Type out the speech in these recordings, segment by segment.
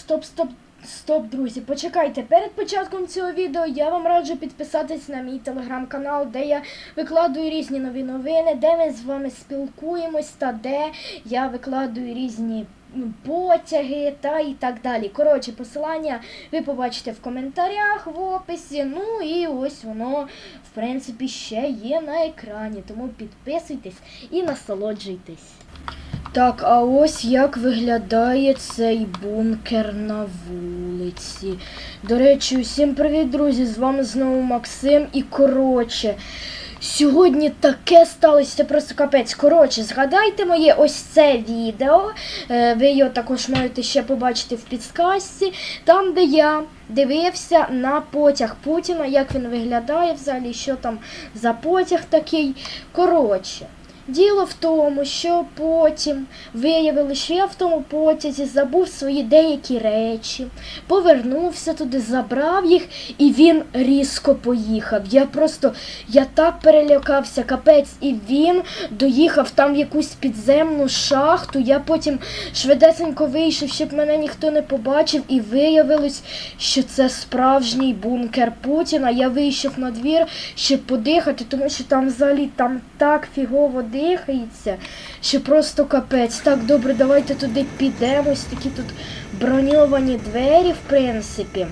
Стоп, стоп, стоп, друзі. Почекайте. Перед початком цього відео я вам раджу підписатись на мій телеграм-канал, де я викладую різні нові новини, де ми з вами спілкуємось та де я викладую різні потяги та і так далі. Коротше, посилання ви побачите в коментарях, в описі. Ну і ось воно, в принципі, ще є на екрані. Тому підписуйтесь і насолоджуйтесь. Так, а ось як виглядає цей бункер на вулиці. До речі, усім привіт, друзі! З вами знову Максим. І коротше, сьогодні таке сталося, просто капець. Коротше, згадайте моє ось це відео. Е, Ви його також можете ще побачити в підсказці, там, де я дивився на потяг Путіна, як він виглядає взагалі, що там за потяг такий. Коротше. Діло в тому, що потім виявили, що я в тому потязі забув свої деякі речі, повернувся туди, забрав їх, і він різко поїхав. Я просто я так перелякався, капець, і він доїхав там в якусь підземну шахту. Я потім швидесенько вийшов, щоб мене ніхто не побачив, і виявилось, що це справжній бункер Путіна. Я вийшов на двір, щоб подихати, тому що там взагалі там так фігово дихається, що просто капець. Так, добре, давайте туди підемо. Ось такі тут броньовані двері, в принципі.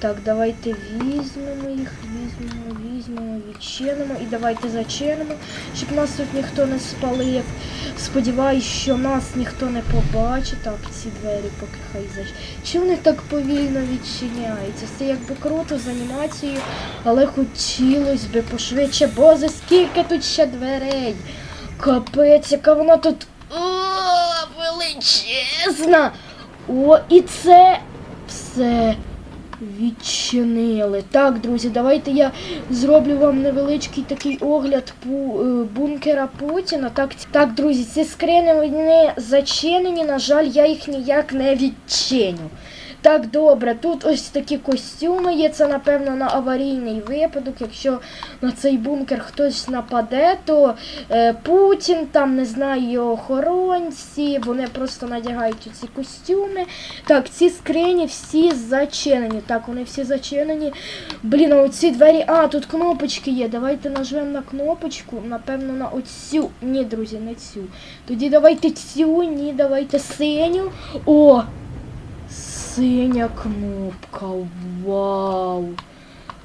Так, давайте візьмемо їх, візьмемо, візьмемо, відчинимо і давайте зачинимо, щоб нас тут ніхто не спалив. Сподіваюсь, що нас ніхто не побачить. Так, ці двері поки хай зач. Чи вони так повільно відчиняються? Це якби круто з анімацією, але хотілося би пошвидше, бо за скільки тут ще дверей? Капець, яка вона тут О, величезна! О, і це все відчинили. Так, друзі, давайте я зроблю вам невеличкий такий огляд е, бункера Путіна. Так, так, друзі, ці скрини вони зачинені. На жаль, я їх ніяк не відчиню. Так, добре, тут ось такі костюми є. Це, напевно, на аварійний випадок. Якщо на цей бункер хтось нападе, то е, Путін, там не знаю, його охоронці, вони просто надягають ці костюми. Так, ці скрині всі зачинені. Так, вони всі зачинені. Блін, а оці двері. А, тут кнопочки є. Давайте нажмемо на кнопочку. Напевно, на оцю. Ні, друзі, не цю. Тоді давайте цю, ні, давайте синю. О! Синя кнопка. Вау!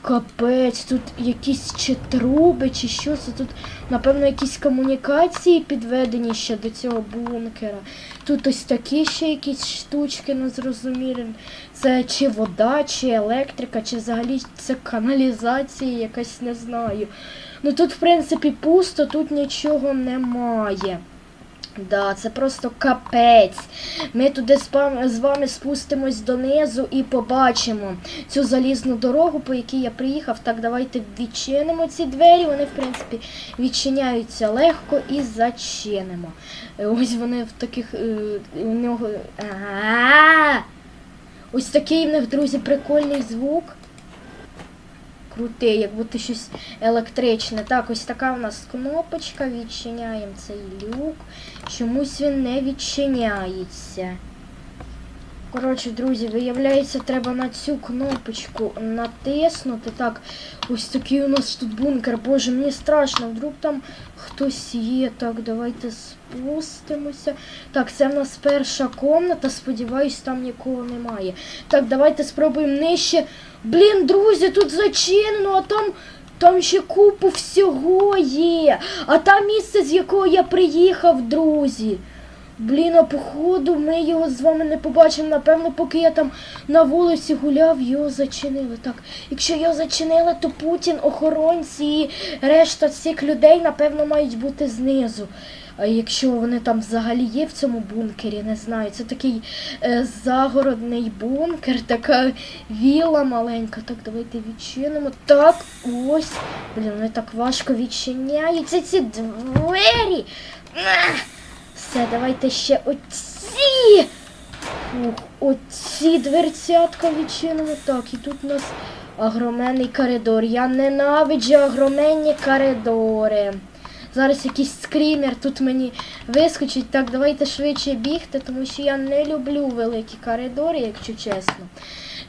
Капець, тут якісь чи труби, чи що це тут, напевно, якісь комунікації підведені ще до цього бункера. Тут ось такі ще якісь штучки незрозумілі. Це чи вода, чи електрика, чи взагалі це каналізація якась, не знаю. Ну тут, в принципі, пусто, тут нічого немає. Да, це просто капець. Ми туди з вами спустимось донизу і побачимо цю залізну дорогу, по якій я приїхав. Так, давайте відчинимо ці двері. Вони, в принципі, відчиняються легко і зачинимо. Ось вони в таких. е, У нього. Ось такий в них, друзі, прикольний звук. Крутий, як будто щось електричне. Так, ось така у нас кнопочка. Відчиняємо цей люк. Чомусь він не відчиняється. Коротше, друзі, виявляється, треба на цю кнопочку натиснути. Так, ось такий у нас тут бункер. Боже, мені страшно. Вдруг там хтось є. Так, давайте спустимося. Так, це в нас перша комната. Сподіваюсь, там нікого немає. Так, давайте спробуємо нижче. Блін, друзі, тут зачинено, а там. Там ще купу всього є. А там місце, з якого я приїхав, друзі. Блін, а походу ми його з вами не побачимо. Напевно, поки я там на вулиці гуляв, його зачинили. Так, якщо його зачинили, то Путін, охоронці і решта цих людей, напевно, мають бути знизу. А якщо вони там взагалі є в цьому бункері, не знаю. Це такий е, загородний бункер, така віла маленька. Так, давайте відчинимо. Так, ось. Блін, вони так важко відчиняються ці двері. Все, давайте ще оці. Фух, оці дверцятка відчинимо. Так, і тут у нас агроменний коридор. Я ненавиджу агроменні коридори. Зараз якийсь скрімер тут мені вискочить. Так, давайте швидше бігти, тому що я не люблю великі коридори, якщо чесно.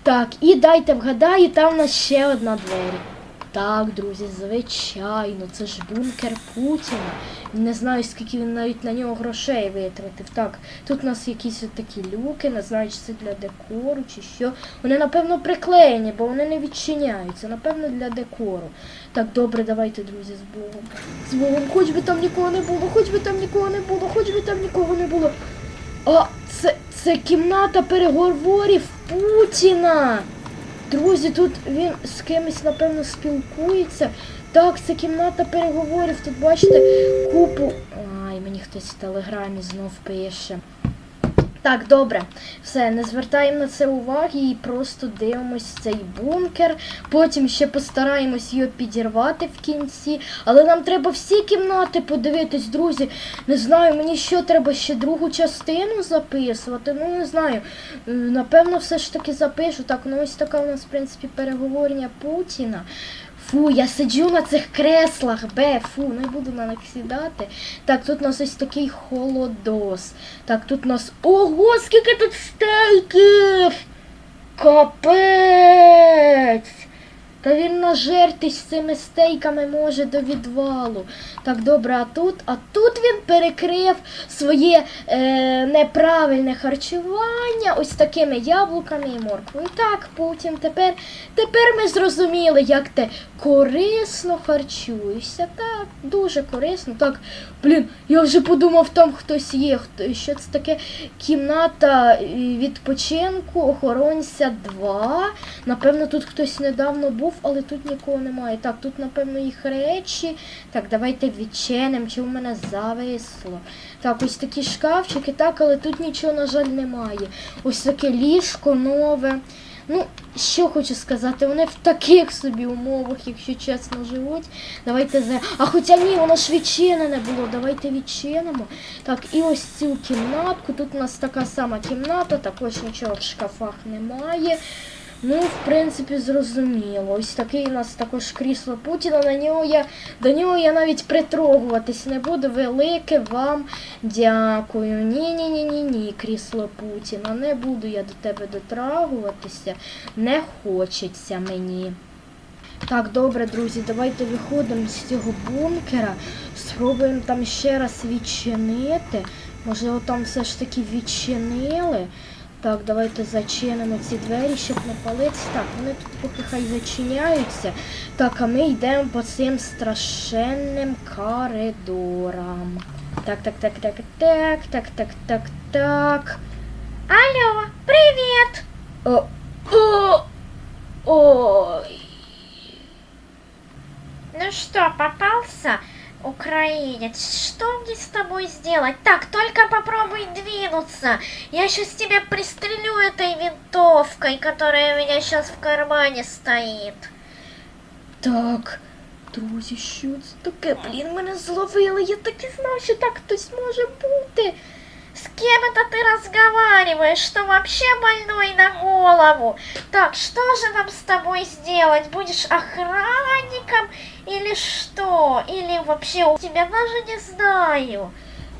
Так, і дайте вгадаю, там у нас ще одна двері. Так, друзі, звичайно, це ж бункер Путіна. Не знаю, скільки він навіть на нього грошей витратив. Так, тут у нас якісь такі люки, не знаю, чи це для декору, чи що. Вони, напевно, приклеєні, бо вони не відчиняються. Напевно, для декору. Так, добре, давайте, друзі, з Богом. З Богом, хоч би там нікого не було, хоч би там нікого не було, хоч би там нікого не було. А, це, це кімната переговорів Путіна. Друзі, тут він з кимось, напевно, спілкується. Так, це кімната переговорів. Тут бачите купу. Ай, мені хтось в телеграмі знов пише. Так, добре, все, не звертаємо на це уваги і просто дивимось цей бункер. Потім ще постараємось його підірвати в кінці. Але нам треба всі кімнати подивитись, друзі. Не знаю, мені що треба ще другу частину записувати. Ну, не знаю. Напевно, все ж таки запишу. Так, ну ось така у нас, в принципі, переговорення Путіна. Фу, я сиджу на цих креслах, бе, фу, не буду на них сідати. Так, тут у нас ось такий холодос. Так, тут у нас. Ого, скільки тут стейків! Капець! Та він нажертись цими стейками може до відвалу. Так, добре, а тут? А тут він перекрив своє е, неправильне харчування ось такими яблуками і морквою. Так, Путін, тепер, тепер ми зрозуміли, як ти корисно харчуєшся. Так, дуже корисно. Так, блін, я вже подумав, там хтось є. Хто, що це таке кімната е, відпочинку, охоронця 2. Напевно, тут хтось недавно був, але тут нікого немає. Так, тут, напевно, їх речі. Так, давайте відчинимо, чи в мене зависло. Так, ось такі шкафчики, так, але тут нічого, на жаль, немає. Ось таке ліжко нове. Ну, що хочу сказати, вони в таких собі умовах, якщо чесно, живуть. Давайте за. А хоча ні, воно ж відчинене було. Давайте відчинимо. Так, і ось цю кімнатку. Тут у нас така сама кімната, також нічого в шкафах немає. Ну, в принципі, зрозуміло. Ось такий у нас також крісло Путіна. На нього я до нього я навіть притрогуватись не буду. Велике вам дякую. Ні, ні, ні, ні, ні, крісло Путіна. Не буду я до тебе дотрагуватися. Не хочеться мені. Так, добре, друзі, давайте виходимо з цього бункера. Спробуємо там ще раз відчинити. Можливо, там все ж таки відчинили. Так, давайте зачинимо ці двері, щоб не палитися. Так, вони тут поки хай зачиняються. Так, а ми йдемо по цим страшенним коридорам. Так, так, так, так, так, так, так, так, так. Алло, привет! О, о, ой. Ну что, попался, украинец? Что мне с тобой сделать? Так, только попробуй двинуться. Я сейчас тебя пристрелю этой винтовкой, которая у меня сейчас в кармане стоит. Так, друзі, що це таке? Блін, мене зловили. Я так і знав, що так хтось може бути. С кем это ты разговариваешь? Что вообще больной на голову? Так, что же нам с тобой сделать? Будешь охранником или что? Или вообще у тебя даже не знаю.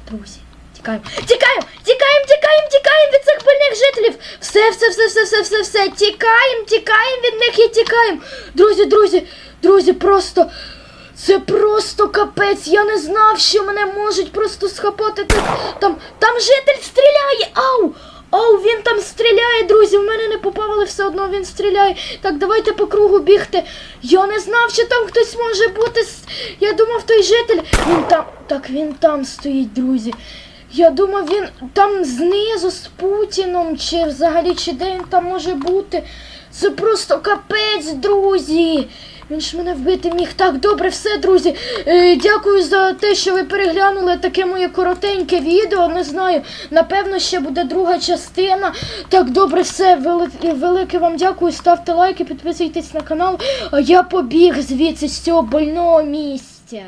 Друзі, тікаємо. Тікаємо! Тікаємо, тікаємо, тікаємо від цих больних жителів! Все, все, все, все, все, все, все. Тікаємо, тікаємо від них і тікаємо. Друзі, друзі, друзі, просто. Це просто капець. Я не знав, що мене можуть просто схапати. Там, там житель стріляє! Ау! Ау, він там стріляє, друзі. В мене не попав, але все одно він стріляє. Так, давайте по кругу бігти. Я не знав, що там хтось може бути. Я думав, той житель. Він там. Так, він там стоїть, друзі. Я думав, він там знизу з Путіном, чи взагалі, чи де він там може бути. Це просто капець, друзі. Він ж мене вбити міг. Так, добре, все, друзі. Е, дякую за те, що ви переглянули таке моє коротеньке відео. Не знаю, напевно, ще буде друга частина. Так, добре, все. Велике, вам дякую. Ставте лайки, підписуйтесь на канал. А я побіг звідси з цього больного місця.